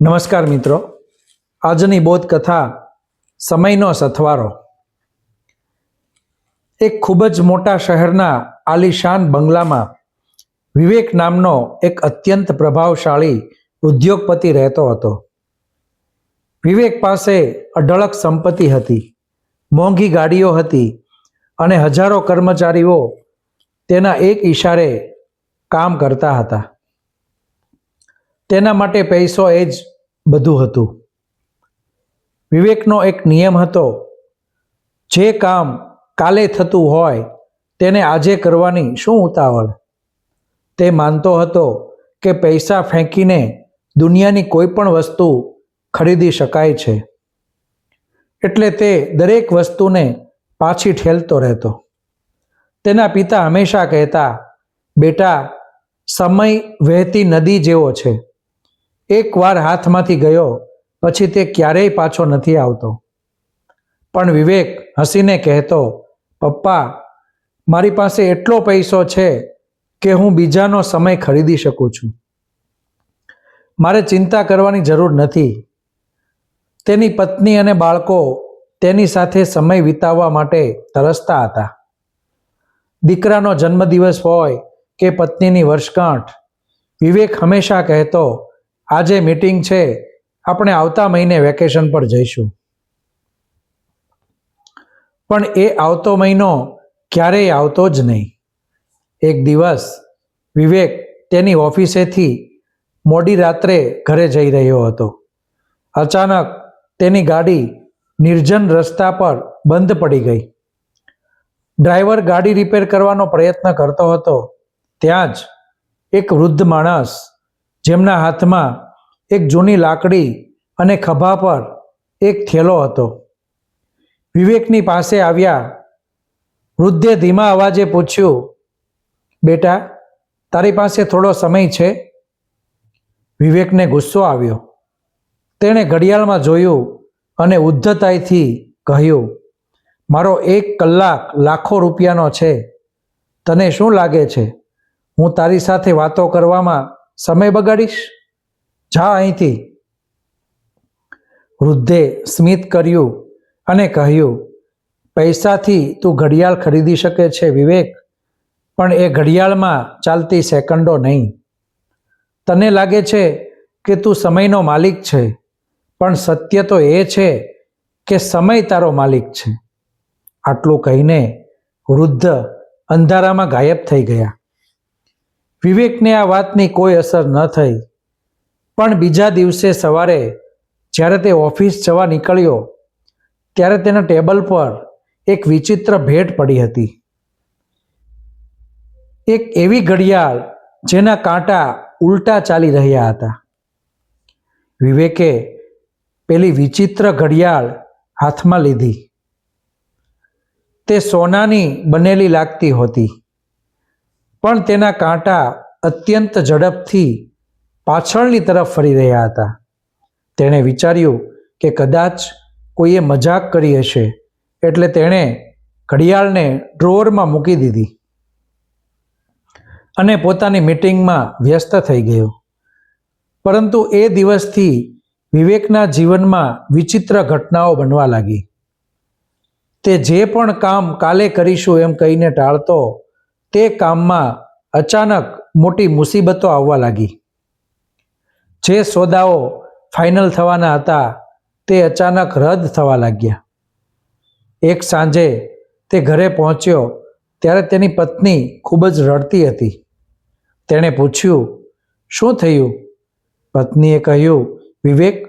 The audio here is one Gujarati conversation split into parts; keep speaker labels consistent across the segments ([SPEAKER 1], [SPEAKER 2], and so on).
[SPEAKER 1] નમસ્કાર મિત્રો. આજની બોધકથા સમયનો સથવારો. એક ખૂબ જ મોટા શહેરના આલિશાન બંગલામાં વિવેક નામનો એક અત્યંત પ્રભાવશાળી ઉદ્યોગપતિ રહેતો હતો. વિવેક પાસે અઢળક સંપત્તિ હતી, મોંઘી ગાડીઓ હતી અને હજારો કર્મચારીઓ તેના એક ઈશારે કામ કરતા હતા. તેના માટે પૈસો એ જ બધું હતું. વિવેકનો એક નિયમ હતો, જે કામ કાલે થતું હોય તેને આજે કરવાની શું ઉતાવળ? તે માનતો હતો કે પૈસા ફેંકીને દુનિયાની કોઈ પણ વસ્તુ ખરીદી શકાય છે. એટલે તે દરેક વસ્તુને પાછી ઠેલતો રહેતો. તેના પિતા હંમેશા કહેતા, બેટા, સમય વહેતી નદી જેવો છે. એકવાર હાથમાંથી ગયો, પછી તે ક્યારેય પાછો નથી આવતો. પણ વિવેક હસીને કહેતો, પપ્પા, મારી પાસે એટલો પૈસો છે કે હું બીજાનો સમય ખરીદી શકું છું. મારે ચિંતા કરવાની જરૂર નથી. તેની પત્ની અને બાળકો તેની સાથે સમય વિતાવવા માટે તરસતા હતા. દીકરાનો જન્મદિવસ હોય કે પત્નીની વર્ષગાંઠ, વિવેક હંમેશા કહેતો આજે મીટિંગ છે. આપણે આવતા મહિને વેકેશન પર જઈશું. પણ એ આવતો મહિનો ક્યારેય આવતો જ નહીં. એક દિવસ વિવેક તેની ઓફિસેથી મોડી રાત્રે ઘરે જઈ રહ્યો હતો. અચાનક તેની ગાડી નિર્જન રસ્તા પર બંધ પડી ગઈ. ડ્રાઈવર ગાડી રિપેર કરવાનો પ્રયત્ન કરતો હતો. ત્યાં જ એક વૃદ્ધ માણસ જેમના હાથમાં એક જૂની લાકડી અને ખભા પર એક થેલો હતો. વિવેકની પાસે આવ્યા વૃદ્ધે ધીમા અવાજે પૂછ્યું, બેટા, તારી પાસે થોડો સમય છે? વિવેકને ગુસ્સો આવ્યો. તેણે ઘડિયાળમાં જોયું અને ઉદ્ધતાઈથી કહ્યું, મારો એક કલાક લાખો રૂપિયાનો છે. તને શું લાગે છે? હું તારી સાથે વાતો કરવામાં સમય બગાડીશ? જા અહીંથી. વૃદ્ધે સ્મિત કર્યું અને કહ્યું, પૈસાથી તું ઘડિયાળ ખરીદી શકે છે, વિવેક, પણ એ ઘડિયાળમાં ચાલતી સેકન્ડો નહીં. તને લાગે છે કે તું સમયનો માલિક છે, પણ સત્ય તો એ છે કે સમય તારો માલિક છે. આટલું કહીને વૃદ્ધ અંધારામાં ગાયબ થઈ ગયા. વિવેકને આ વાતની કોઈ અસર ન થઈ. પણ બીજા દિવસે સવારે, જ્યારે તે ઓફિસ જવા નીકળ્યો, ત્યારે તેના ટેબલ પર એક વિચિત્ર ભેટ પડી હતી. એક એવી ઘડિયાળ જેના કાંટા ઉલટા ચાલી રહ્યા હતા. વિવેકે પેલી વિચિત્ર ઘડિયાળ હાથમાં લીધી. તે સોનાની બનેલી લાગતી હતી. પણ તેના કાંટા અત્યંત ઝડપથી પાછળની તરફ ફરી રહ્યા હતા. તેણે વિચાર્યું કે કદાચ કોઈએ મજાક કરી હશે, એટલે તેણે ઘડિયાળને ડ્રોવરમાં મૂકી દીધી અને પોતાની મીટિંગમાં વ્યસ્ત થઈ ગયો. પરંતુ એ દિવસથી વિવેકના જીવનમાં વિચિત્ર ઘટનાઓ બનવા લાગી. તે જે પણ કામ કાલે કરીશું એમ કહીને ટાળતો તે કામમાં અચાનક મોટી મુસીબતો આવવા લાગી. જે સોદાઓ ફાઇનલ થવાના હતા, તે અચાનક રદ થવા લાગ્યા. એક સાંજે તે ઘરે પહોંચ્યો, ત્યારે તેની પત્ની ખૂબ જ રડતી હતી. તેણે પૂછ્યું, શું થયું? પત્નીએ કહ્યું, વિવેક,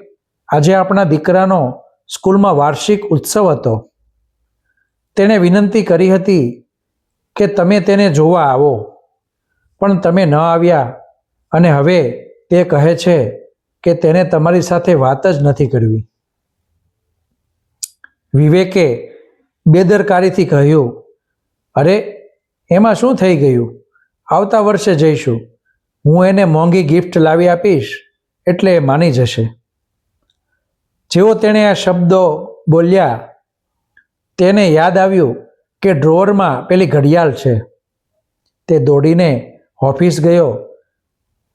[SPEAKER 1] આજે આપણા દીકરાનો સ્કૂલમાં વાર્ષિક ઉત્સવ હતો. તેણે વિનંતી કરી હતી કે તમે તેને જોવા આવો. પણ તમે ન આવ્યા. અને હવે તે કહે છે કે તેને તમારી સાથે વાત જ નથી કરવી. વિવેકે બેદરકારીથી કહ્યું, અરે, એમાં શું થઈ ગયું? આવતા વર્ષે જઈશું. હું એને મોંઘી ગિફ્ટ લાવી આપીશ એટલે એ માની જશે. જેવો તેણે આ શબ્દો બોલ્યા, તેને યાદ આવ્યું કે ડ્રોવરમાં પેલી ઘડિયાળ છે. તે દોડીને ઓફિસ ગયો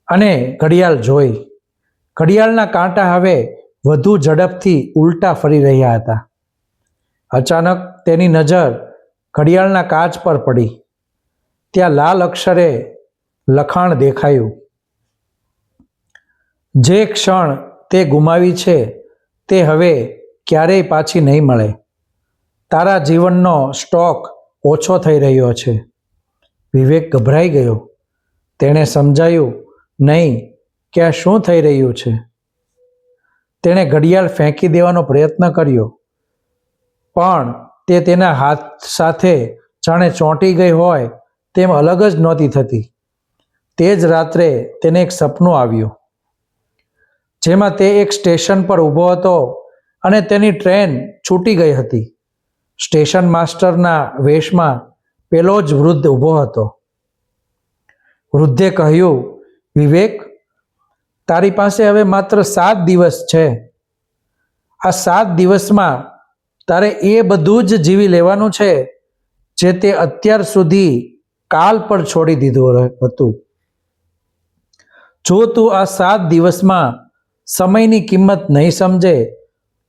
[SPEAKER 1] અને ઘડિયાળ જોઈ. ઘડિયાળના કાંટા હવે વધુ ઝડપથી ઉલટા ફરી રહ્યા હતા. અચાનક તેની નજર ઘડિયાળના કાચ પર પડી. ત્યાં લાલ અક્ષરે લખાણ દેખાયું. જે ક્ષણ તે ગુમાવી છે તે હવે ક્યારેય પાછી નહીં મળે. તારા જીવનનો સ્ટોક ઓછો થઈ રહ્યો છે. વિવેક ગભરાઈ ગયો. તેણે સમજાયું, નહીં કે આ શું થઈ રહ્યું છે? તેણે ઘડિયાળ ફેંકી દેવાનો પ્રયત્ન કર્યો. પણ તે તેના હાથ સાથે જાણે ચોંટી ગઈ હોય તેમ અલગ જ નહોતી થતી. તે જ રાત્રે તેને એક સપનું આવ્યું. જેમાં તે એક સ્ટેશન પર ઊભો હતો અને તેની ટ્રેન છૂટી ગઈ હતી. સ્ટેશન માસ્ટરના વેશમાં પેલો જ વૃદ્ધ ઊભો હતો. વૃદ્ધે કહ્યું, વિવેક, તારી પાસે હવે માત્ર સાત દિવસ છે. આ સાત દિવસમાં તારે એ બધું જ જીવી લેવાનું છે જે તે અત્યાર સુધી કાલ પર છોડી દીધું હતું. જો તું આ સાત દિવસમાં સમયની કિંમત નહીં સમજે,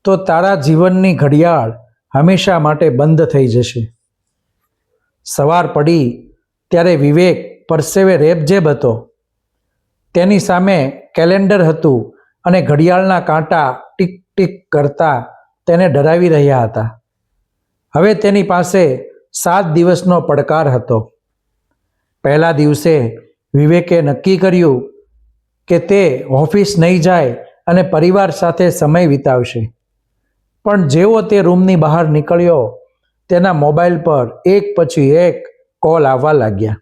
[SPEAKER 1] તો તારા જીવનની ઘડિયાળ હંમેશા માટે બંધ થઈ જશે. સવાર પડી ત્યારે વિવેક પરસેવે રેબજેબ હતો. તેની સામે કેલેન્ડર હતું અને ઘડિયાળના કાંટા ટીક ટીક કરતા તેને ડરાવી રહ્યા હતા. હવે તેની પાસે સાત દિવસનો પડકાર હતો. પહેલા દિવસે વિવેકે નક્કી કર્યું કે તે ઓફિસ નહીં જાય અને પરિવાર સાથે સમય વિતાવશે. પણ જેવો તે રૂમની બહાર નીકળ્યો, તેના મોબાઈલ પર એક પછી એક કોલ આવવા લાગ્યા.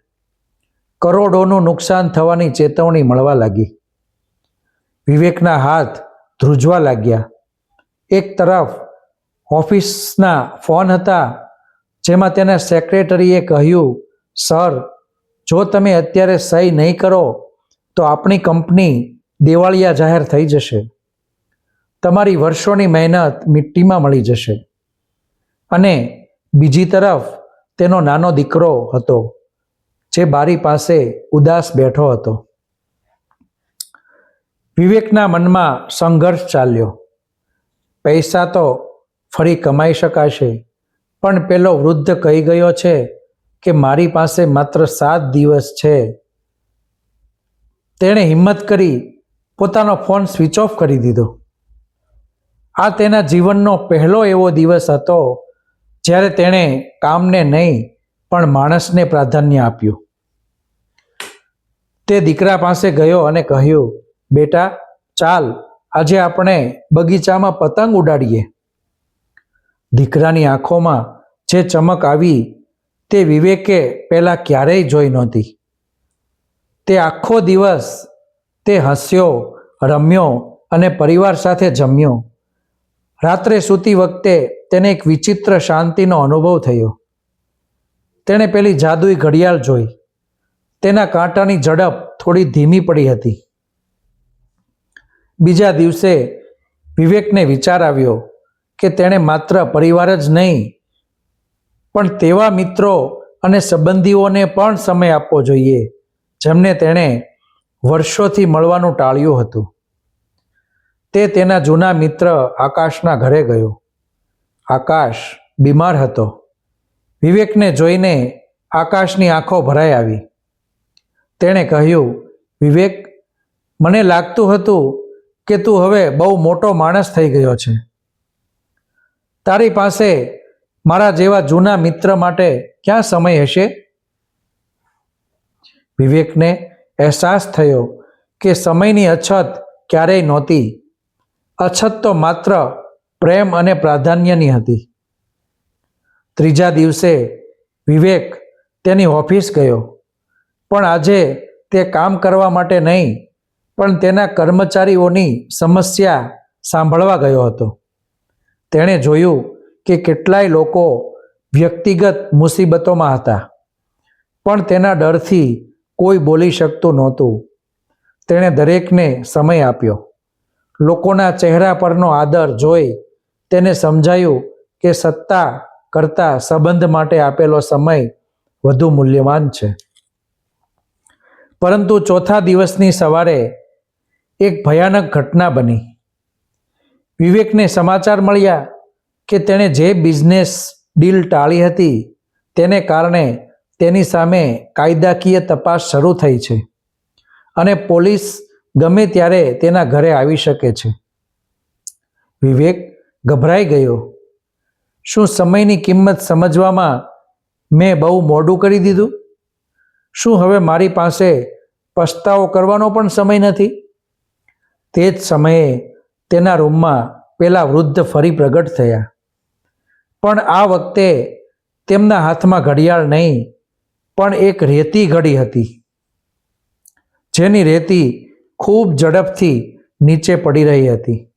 [SPEAKER 1] કરોડોનું નુકસાન થવાની ચેતવણી મળવા લાગી. વિવેકના હાથ ધ્રુજવા લાગ્યા. એક તરફ ઓફિસના ફોન હતા, જેમાં તેના સેક્રેટરીએ કહ્યું, સર, જો તમે અત્યારે સહી નહીં કરો, તો આપણી કંપની દેવાળિયા જાહેર થઈ જશે. તમારી વર્ષોની મહેનત મિટ્ટીમાં મળી જશે. અને બીજી તરફ તેનો નાનો દીકરો હતો, જે બારી પાસે ઉદાસ બેઠો હતો. વિવેકના મનમાં સંઘર્ષ ચાલ્યો. પૈસા તો ફરી કમાઈ શકાશે, પણ પેલો વૃદ્ધ કહી ગયો છે કે મારી પાસે માત્ર સાત દિવસ છે. તેણે હિંમત કરી પોતાનો ફોન સ્વિચ ઓફ કરી દીધો. આ તેના જીવનનો પહેલો એવો દિવસ હતો જ્યારે તેણે કામને નહીં, પણ માણસને પ્રાધાન્ય આપ્યું. તે દીકરા પાસે ગયો અને કહ્યું, બેટા, ચાલ, આજે આપણે બગીચામાં પતંગ ઉડાડીએ. દીકરાની આંખોમાં જે ચમક આવી, તે વિવેકે પહેલાં ક્યારેય જોઈ નહોતી. તે આખો દિવસ તે હસ્યો, રમ્યો અને પરિવાર સાથે જમ્યો. રાત્રે સૂતી વખતે તેને એક વિચિત્ર શાંતિનો અનુભવ થયો. તેણે પેલી જાદુઈ ઘડિયાળ જોઈ. તેના કાંટાની ઝડપ થોડી ધીમી પડી હતી. બીજા દિવસે વિવેકને વિચાર આવ્યો કે તેણે માત્ર પરિવાર જ નહીં, પણ તેવા મિત્રો અને સંબંધીઓને પણ સમય આપવો જોઈએ, જેમને તેણે વર્ષોથી મળવાનું ટાળ્યું હતું. તે તેના જૂના મિત્ર આકાશના ઘરે ગયો. આકાશ બીમાર હતો. વિવેકને જોઈને આકાશની આંખો ભરાઈ આવી. તેણે કહ્યું, વિવેક, મને લાગતું હતું કે તું હવે બહુ મોટો માણસ થઈ ગયો છે. તારી પાસે મારા જેવા જૂના મિત્ર માટે ક્યાં સમય હશે? વિવેકને અહેસાસ થયો કે સમયની અછત ક્યારેય નહોતી. અછત તો માત્ર પ્રેમ અને પ્રાધાન્યની હતી. ત્રીજા દિવસે વિવેક તેની ઓફિસ ગયો. પણ આજે તે કામ કરવા માટે નહીં, પણ તેના કર્મચારીઓની સમસ્યા સાંભળવા ગયો હતો. તેણે જોયું કે કેટલાય લોકો વ્યક્તિગત મુસીબતોમાં હતા, પણ તેના ડરથી કોઈ બોલી શકતું નહોતું. તેણે દરેકને સમય આપ્યો. લોકોના ચહેરા પરનો આદર જોઈ તેને સમજાયું કે સત્તા કરતાં સંબંધ માટે આપેલો સમય વધુ મૂલ્યવાન છે. પરંતુ ચોથા દિવસની સવારે એક ભયાનક ઘટના બની. વિવેકને સમાચાર મળ્યા કે તેણે જે બિઝનેસ ડીલ ટાળી હતી તેને કારણે તેની સામે કાયદાકીય તપાસ શરૂ થઈ છે અને પોલીસ ગમે ત્યારે તેના ઘરે આવી શકે છે. વિવેક ગભરાઈ ગયો. શું સમયની કિંમત સમજવામાં મેં બહુ મોડું કરી દીધું? શું હવે મારી પાસે પસ્તાવો કરવાનો પણ સમય નથી? તે જ સમયે તેના રૂમમાં પેલા વૃદ્ધ ફરી પ્રગટ થયા. પણ આ વખતે તેમના હાથમાં ઘડિયાળ નહીં, પણ એક રેતી ઘડી હતી. જેની રેતી ખૂબ ઝડપથી નીચે પડી રહી હતી.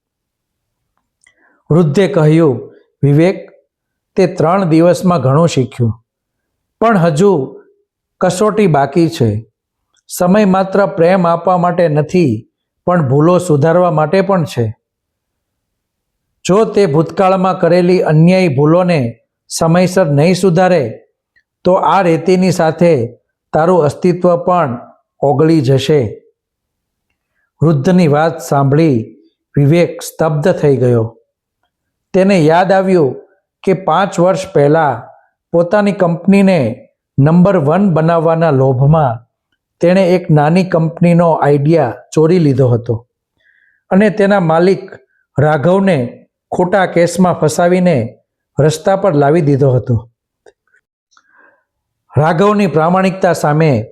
[SPEAKER 1] વૃદ્ધે કહ્યું, વિવેક, તે ત્રણ દિવસમાં ઘણું શીખ્યું. પણ હજુ કસોટી બાકી છે. સમય માત્ર પ્રેમ આપવા માટે નથી, પણ ભૂલો સુધારવા માટે પણ છે. જો તે ભૂતકાળમાં કરેલી અન્યાયી ભૂલોને સમયસર નહીં સુધારે, તો આ રેતીની સાથે તારું અસ્તિત્વ પણ ઓગળી જશે. વૃદ્ધની વાત સાંભળી વિવેક સ્તબ્ધ થઈ ગયો. તેને યાદ આવ્યું કે પાંચ વર્ષ પહેલાં પોતાની કંપનીને નંબર વન બનાવવાના લોભમાં તેણે એક નાની કંપનીનો આઈડિયા ચોરી લીધો હતો અને તેના માલિક રાઘવને ખોટા કેસમાં ફસાવીને રસ્તા પર લાવી દીધો હતો. રાઘવની પ્રામાણિકતા સામે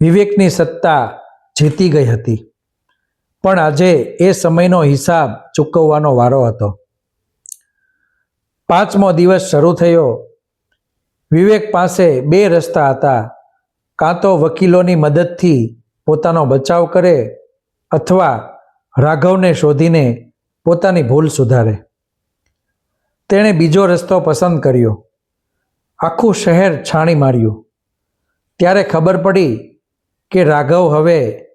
[SPEAKER 1] વિવેકની સત્તા જીતી ગઈ હતી. પણ આજે એ સમયનો હિસાબ ચૂકવવાનો વારો હતો. પાંચમો દિવસ શરૂ થયો. વિવેક પાસે બે રસ્તા હતા. કાં તો વકીલોની મદદથી પોતાનો બચાવ કરે અથવા રાઘવને શોધીને પોતાની ભૂલ સુધારે. તેણે બીજો રસ્તો પસંદ કર્યો. આખું શહેર છાણી માર્યું. ત્યારે ખબર પડી કે રાઘવ હવે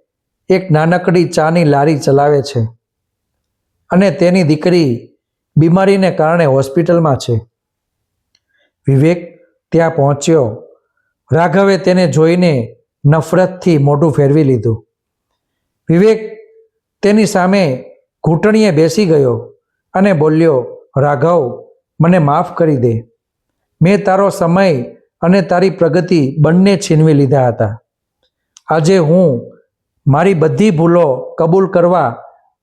[SPEAKER 1] એક નાનકડી ચાની લારી ચલાવે છે અને તેની દીકરી બીમારીને કારણે હોસ્પિટલમાં છે. વિવેક ત્યાં પહોંચ્યો. રાઘવે તેને જોઈને નફરતથી મોઢું ફેરવી લીધું. વિવેક તેની સામે ઘૂંટણીએ બેસી ગયો અને બોલ્યો, રાઘવ, મને માફ કરી દે. મેં તારો સમય અને તારી પ્રગતિ બંને છીનવી લીધા હતા. આજે હું મારી બધી ભૂલો કબૂલ કરવા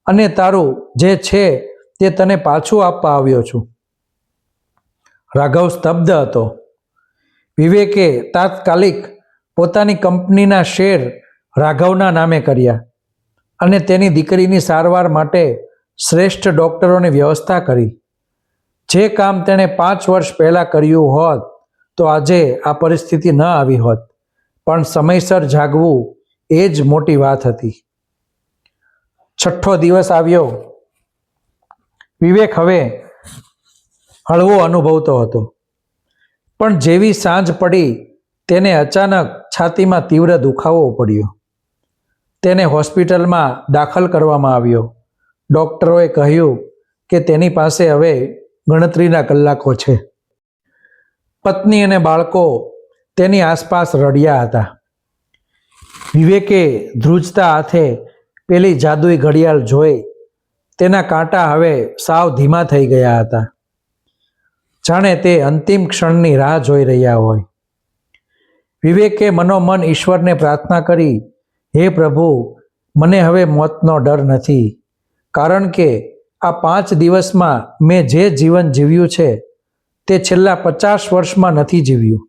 [SPEAKER 1] અને તારું જે છે તે તને પાછું આપવા આવ્યો છું. રાઘવ સ્તબ્ધ હતો. વિવેકે તાત્કાલિક પોતાની કંપનીના શેર રાઘવના નામે કર્યા અને તેની દીકરીની સારવાર માટે શ્રેષ્ઠ ડૉક્ટરોની વ્યવસ્થા કરી. જે કામ તેણે પાંચ વર્ષ પહેલાં કર્યું હોત તો આજે આ પરિસ્થિતિ ન આવી હોત. પણ સમયસર જાગવું એ જ મોટી વાત હતી. છઠ્ઠો દિવસ આવ્યો. વિવેક હવે હળવો અનુભવતો હતો. પણ જેવી સાંજ પડી, તેને અચાનક છાતીમાં તીવ્ર દુખાવો પડ્યો તેને હોસ્પિટલમાં દાખલ કરવામાં આવ્યો. ડૉક્ટરોએ કહ્યું કે તેની પાસે હવે ગણતરીના કલાકો છે. પત્ની અને બાળકો તેની આસપાસ રડ્યા હતા. વિવેકે ધ્રુજતા હાથે પેલી જાદુઈ ઘડિયાળ જોઈ. તેના કાંટા હવે સાવ ધીમા થઈ ગયા હતા. જાણે તે અંતિમ ક્ષણની રાહ જોઈ રહ્યા હોય. વિવેકે મનોમન ઈશ્વરને પ્રાર્થના કરી, હે પ્રભુ, મને હવે મોતનો ડર નથી. કારણ કે આ પાંચ દિવસમાં મેં જે જીવન જીવ્યું છે, તે છેલ્લા પચાસ વર્ષમાં નથી જીવ્યું.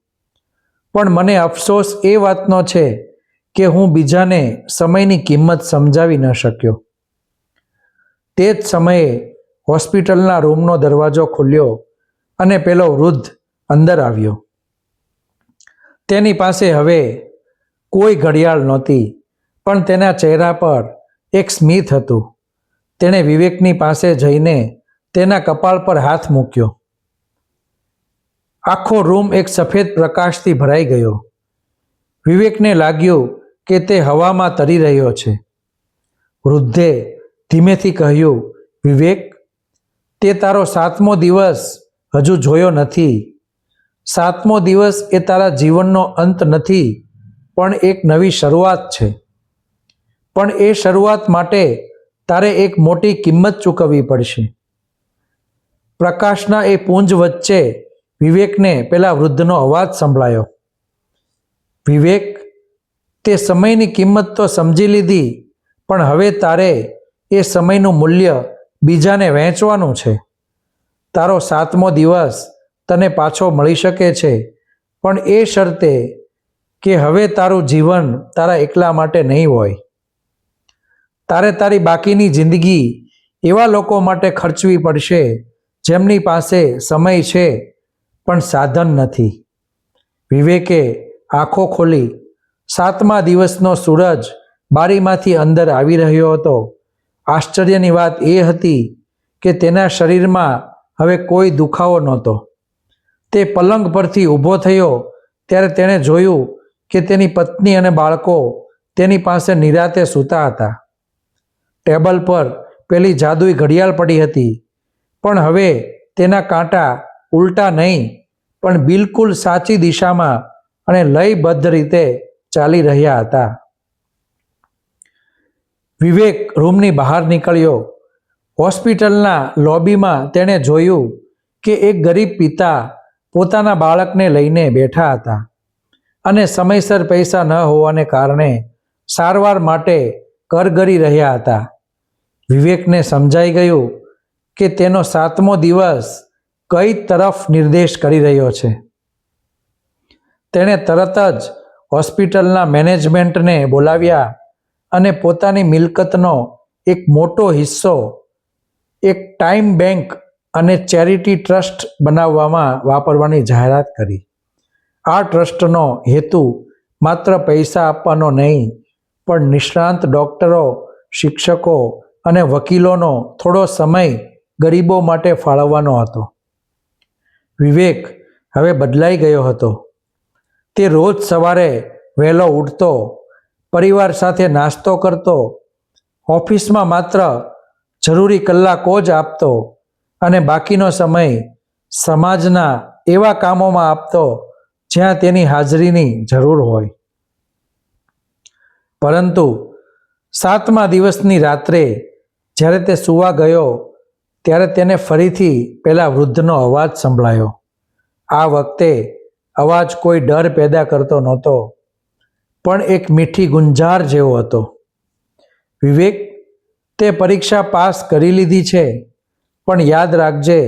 [SPEAKER 1] પણ મને અફસોસ એ વાતનો છે કે હું બીજાને સમયની કિંમત સમજાવી ન શક્યો. તે જ સમયે હોસ્પિટલના રૂમનો દરવાજો ખુલ્યો અને પેલો વૃદ્ધ અંદર આવ્યો. તેની પાસે હવે કોઈ ઘડિયાળ નહોતી, પણ તેના ચહેરા પર એક સ્મિત હતું. તેણે વિવેકની પાસે જઈને તેના કપાળ પર હાથ મૂક્યો. આખો રૂમ એક સફેદ પ્રકાશથી ભરાઈ ગયો. વિવેકને લાગ્યું કે તે હવામાં તરી રહ્યો છે. વૃદ્ધે ધીમેથી કહ્યું, વિવેક, તે તારો સાતમો દિવસ હજુ જોયો નથી. સાતમો દિવસ એ તારા જીવનનો અંત નથી, પણ એક નવી શરૂઆત છે. પણ એ શરૂઆત માટે તારે એક મોટી કિંમત ચૂકવવી પડશે. પ્રકાશના એ પુંજ વચ્ચે વિવેકને પેલા વૃદ્ધનો અવાજ સંભળાયો. વિવેક તે સમયની કિંમત તો સમજી લીધી, પણ હવે તારે એ સમયનું મૂલ્ય બીજાને વહેંચવાનું છે. તારો સાતમો દિવસ તને પાછો મળી શકે છે, પણ એ શરતે કે હવે તારું જીવન તારા એકલા માટે નહીં હોય. તારે તારી બાકીની જિંદગી એવા લોકો માટે ખર્ચવી પડશે જેમની પાસે સમય છે, પણ સાધન નથી. વિવેકે આંખો ખોલી સાતમા દિવસનો સૂરજ બારીમાંથી અંદર આવી રહ્યો હતો. આશ્ચર્યની વાત એ હતી કે તેના શરીરમાં હવે કોઈ દુખાવો નહોતો. તે પલંગ પરથી ઊભો થયો ત્યારે તેણે જોયું કે તેની પત્ની અને બાળકો તેની પાસે નિરાતે સૂતા હતા. ટેબલ પર પેલી જાદુઈ ઘડિયાળ પડી હતી, પણ હવે તેના કાંટા ઉલટા નહીં, પણ બિલકુલ સાચી દિશામાં અને લયબદ્ધ રીતે ચાલી રહ્યા હતા. વિવેક રૂમની બહાર નીકળ્યો. હોસ્પિટલના લોબીમાં તેણે જોયું કે એક ગરીબ પિતા પોતાના બાળકને લઈને બેઠા હતા અને સમયસર પૈસા ન હોવાને કારણે સારવાર માટે કરગરી રહ્યા હતા. વિવેકને સમજાઈ ગયું કે તેનો સાતમો દિવસ કઈ તરફ નિર્દેશ કરી રહ્યો છે. તેણે તરત જ હોસ્પિટલના મેનેજમેન્ટને બોલાવ્યા અને પોતાની મિલકતનો એક મોટો હિસ્સો એક ટાઈમ બેંક અને ચેરિટી ટ્રસ્ટ બનાવવામાં વાપરવાની જાહેરાત કરી. આ ટ્રસ્ટનો હેતુ માત્ર પૈસા આપવાનો નહીં, પણ નિષ્ણાંત ડૉક્ટરો, શિક્ષકો અને વકીલોનો થોડો સમય ગરીબો માટે ફાળવવાનો હતો. વિવેક હવે બદલાઈ ગયો હતો. તે રોજ સવારે વહેલો ઉઠતો, પરિવાર સાથે નાસ્તો કરતો, ઓફિસમાં માત્ર જરૂરી કલાકો જ આપતો અને બાકીનો સમય સમાજના એવા કામોમાં આપતો જ્યાં તેની હાજરીની જરૂર હોય. પરંતુ સાતમા દિવસની રાત્રે જ્યારે તે સૂવા ગયો, ત્યારે તેને ફરીથી પેલા વૃદ્ધનો અવાજ સંભળાયો. આ વખતે અવાજ કોઈ ડર પેદા કરતો નહોતો, પણ એક મીઠી ગુંજાર જેવો હતો. વિવેક, તે પરીક્ષા પાસ કરી લીધી છે, પણ યાદ રાખજે,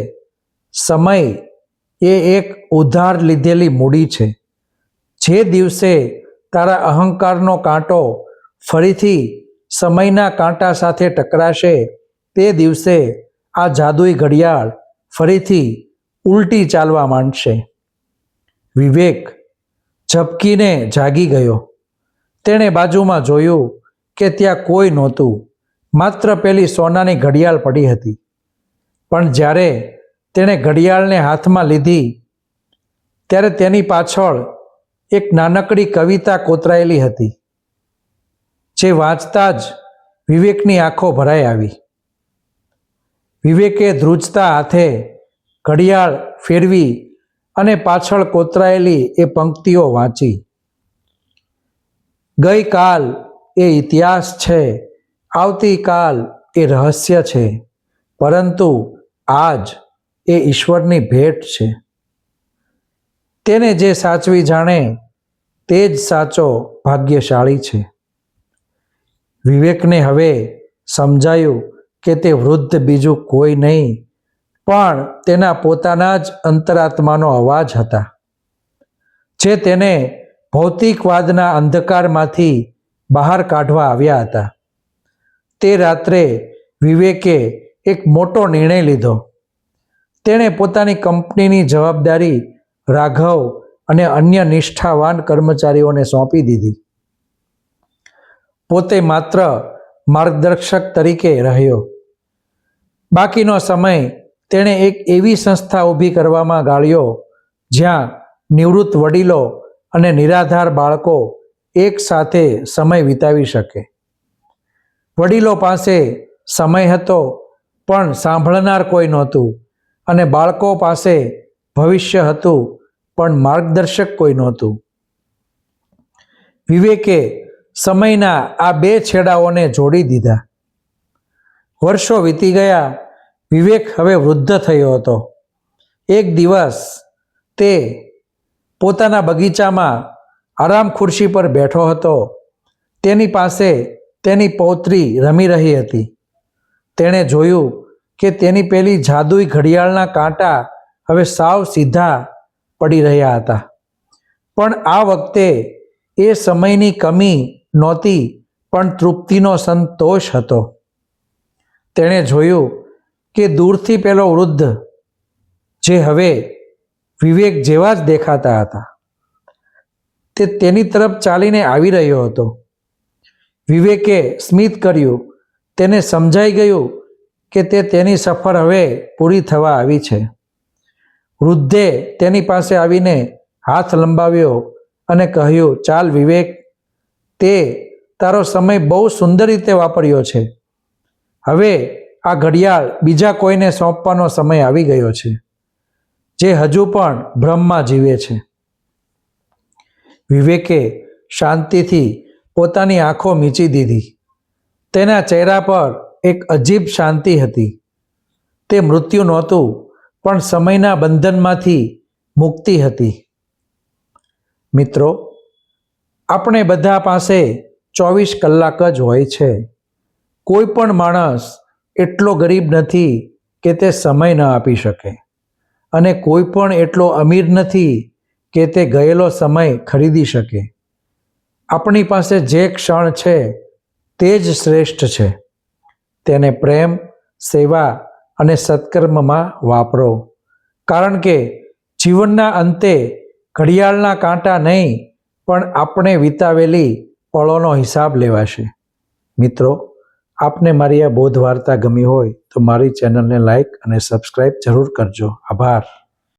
[SPEAKER 1] સમય એ એક ઉધાર લીધેલી મૂડી છે. જે દિવસે તારા અહંકારનો કાંટો ફરીથી સમયના કાંટા સાથે ટકરાશે, તે દિવસે આ જાદુઈ ઘડિયાળ ફરીથી ઉલટી ચાલવા માંડશે. વિવેક ઝબકીને જાગી ગયો. તેણે બાજુમાં જોયું કે ત્યાં કોઈ નહોતું, માત્ર પેલી સોનાની ઘડિયાળ પડી હતી. પણ જ્યારે તેણે ઘડિયાળને હાથમાં લીધી, ત્યારે તેની પાછળ એક નાનકડી કવિતા કોતરાયેલી હતી, જે વાંચતા જ વિવેકની આંખો ભરાઈ આવી. વિવેકે ધ્રુજતા હાથે ઘડિયાળ ફેરવી અને પાછળ કોતરાયેલી એ પંક્તિઓ વાંચી. ગઈકાલ એ ઇતિહાસ છે, આવતીકાલ એ રહસ્ય છે, પરંતુ આજ એ ઈશ્વરની ભેટ છે. તેને જે સાચવી જાણે, તે જ સાચો ભાગ્યશાળી છે. વિવેકને હવે સમજાયું કે તે વૃદ્ધ બીજું કોઈ નહીં પણ તેના પોતાના જ અંતરાત્માનો અવાજ હતા, જે તેને ભૌતિકવાદના અંધકારમાંથી બહાર કાઢવા આવ્યા હતા. તે રાત્રે વિવેકે એક મોટો નિર્ણય લીધો. તેણે પોતાની કંપનીની જવાબદારી રાઘવ અને અન્ય નિષ્ઠાવાન કર્મચારીઓને સોંપી દીધી. પોતે માત્ર માર્ગદર્શક તરીકે રહ્યો. બાકીનો સમય તેણે એક એવી સંસ્થા ઊભી કરવામાં ગાળ્યો જ્યાં નિવૃત્ત વડીલો અને નિરાધાર બાળકો એક સાથે સમય વિતાવી શકે. વડીલો પાસે સમય હતો, પણ સાંભળનાર કોઈ નહોતું અને બાળકો પાસે ભવિષ્ય હતું, પણ માર્ગદર્શક કોઈ નહોતું. વિવેકે સમયના આ બે છેડાઓને જોડી દીધા. વર્ષો વીતી ગયા વિવેક હવે વૃદ્ધ થયો હતો. એક દિવસ તે પોતાના બગીચામાં આરામ ખુરશી પર બેઠો હતો. તેની પાસે તેની પૌત્રી રમી રહી હતી. તેણે જોયું કે તેની પેલી જાદુઈ ઘડિયાળના કાંટા હવે સાવ સીધા પડી રહ્યા હતા. પણ આ વખતે એ સમયની કમી નહોતી, પણ તૃપ્તિનો સંતોષ હતો. તેણે જોયું કે દૂરથી પેલો વૃદ્ધ જે હવે વિવેક જેવા જ દેખાતા હતા. તે તેની તરફ ચાલીને આવી રહ્યો હતો. વિવેકે સ્મિત કર્યું. તેને સમજાઈ ગયું કે તે તેની સફર હવે પૂરી થવા આવી છે. વૃદ્ધે તેની પાસે આવીને હાથ લંબાવ્યો અને કહ્યું, ચાલ વિવેક, તે તારો સમય બહુ સુંદર રીતે વાપર્યો છે. હવે આ ઘડિયાળ બીજા કોઈને સોંપવાનો સમય આવી ગયો છે, જે હજુ પણ ભ્રમમાં જીવે છે. વિવેકે શાંતિથી પોતાની આંખો મીચી દીધી. તેના ચહેરા પર એક અજીબ શાંતિ હતી. તે મૃત્યુ નહોતું, પણ સમયના બંધનમાંથી મુક્તિ હતી. મિત્રો, આપણે બધા પાસે ચોવીસ કલાક જ હોય છે. કોઈ પણ માણસ એટલો ગરીબ નથી કે તે સમય ન આપી શકે. અને કોઈ પણ એટલો અમીર નથી કે તે ગયેલો સમય ખરીદી શકે. આપણી પાસે જે ક્ષણ છે, તે જ શ્રેષ્ઠ છે. તેને પ્રેમ, સેવા અને સત્કર્મમાં વાપરો. કારણ કે જીવનના અંતે ઘડિયાળના કાંટા નહીં, પણ આપણે વિતાવેલી પળોનો હિસાબ લેવાશે. મિત્રો આપને મારી આ બોધ વાર્તા ગમી હોય તો મારી ચેનલને લાઇક અને સબસ્ક્રાઇબ જરૂર કરજો. આભાર.